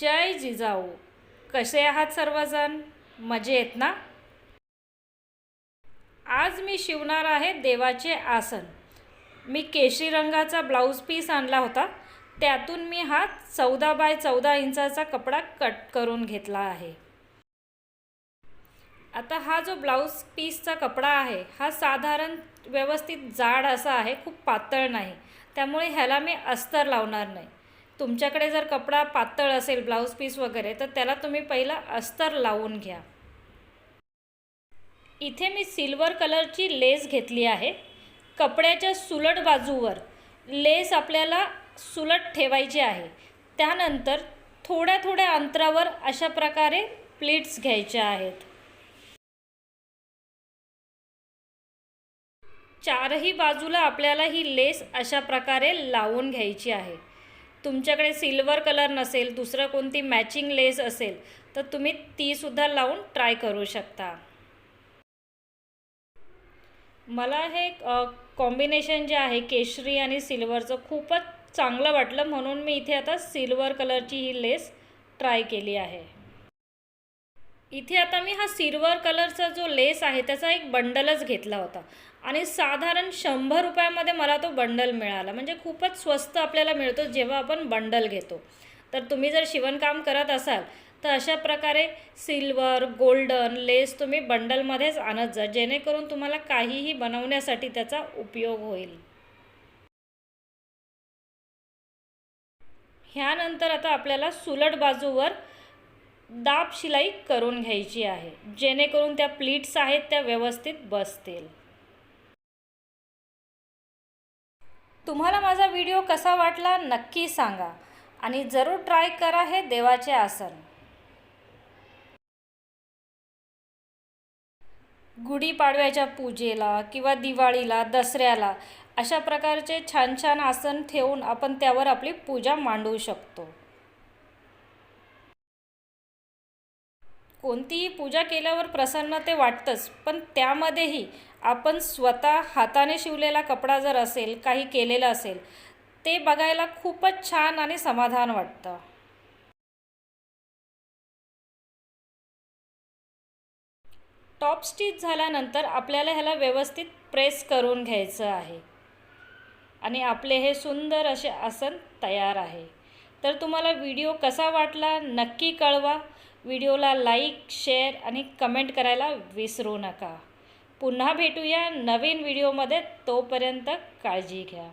जय जिजाऊ. कसे आहात सर्वजण? मजेत ना? आज मी शिवणार आहे देवाचे आसन. मी केशरी रंगाचा ब्लाऊज पीस आणला होता. त्यातून मी हा चौदा बाय चौदा इंचाचा कपडा कट करून घेतला आहे. आता हा जो ब्लाऊज पीसचा कपडा आहे हा साधारण व्यवस्थित जाड असा आहे खूप पातळ नाही. त्यामुळे ह्याला मी अस्तर लावणार नाही. तुमच्याकडे जर कपडा पातळ असेल ब्लाऊज पीस वगैरे तर त्याला तुम्ही पहिला अस्तर लावून घ्या. इथे मी सिल्वर कलरची लेस घेतली आहे. कपड्याच्या सुलट बाजूवर लेस आपल्याला सुलट ठेवायची आहे. त्यानंतर थोड्या थोड्या अंतरावर अशा प्रकारे प्लीट्स घ्यायच्या आहेत. चारही बाजूला आपल्याला ही लेस अशा प्रकारे लावून घ्यायची आहे. तुमच्याकडे सिल्वर कलर नसेल दुसरं कोणती मॅचिंग लेस असेल तर तुम्ही तीसुद्धा लावून ट्राय करू शकता. मला हे कॉम्बिनेशन जे आहे केशरी आणि सिल्वरचं खूपच चांगलं वाटलं म्हणून मी इथे आता सिल्वर कलरची ही लेस ट्राय केली आहे. इथे आता मी हा सिल्वर कलरचा जो लेस आहे त्याचा एक बंडलच घेतला होता. आणि साधारण शंभर रुपयामध्ये मला तो बंडल मिळाला. म्हणजे खूपच स्वस्त आपल्याला मिळतो जेव्हा आपण बंडल घेतो. तर तुम्ही जर शिवणकाम करत असाल तर अशा प्रकारे सिल्वर गोल्डन लेस तुम्ही बंडलमध्येच आणत जा जेणेकरून तुम्हाला काहीही बनवण्यासाठी त्याचा उपयोग होईल. ह्यानंतर आता आपल्याला सुलट बाजूवर दाब शिलाई करून घ्यायची आहे जेणेकरून त्या प्लीट्स आहेत त्या व्यवस्थित बसतील. तुम्हाला माझा व्हिडिओ कसा वाटला नक्की सांगा आणि जरूर ट्राय करा हे देवाचे आसन. गुढीपाडव्याच्या पूजेला किंवा दिवाळीला दसऱ्याला अशा प्रकारचे छान छान आसन ठेवून आपण त्यावर आपली पूजा मांडू शकतो. कोणतीही पूजा केल्यावर प्रसन्न ते वाटतंच पण त्यामध्येही आपण स्वतः हाताने शिवलेला कपडा जर असेल काही केलेलं असेल ते बघायला खूपच छान आणि समाधान वाटतं. टॉप स्टिच झाल्यानंतर आपल्याला ह्याला व्यवस्थित प्रेस करून घ्यायचं आहे. आणि आपले हे सुंदर असे आसन तयार आहे. तर तुम्हाला व्हिडिओ कसा वाटला नक्की कळवा. व्हिडिओला लाईक शेअर आणि कमेंट करायला विसरू नका. पुन्हा भेटूया नवीन व्हिडिओमध्ये तोपर्यंत काळजी घ्या.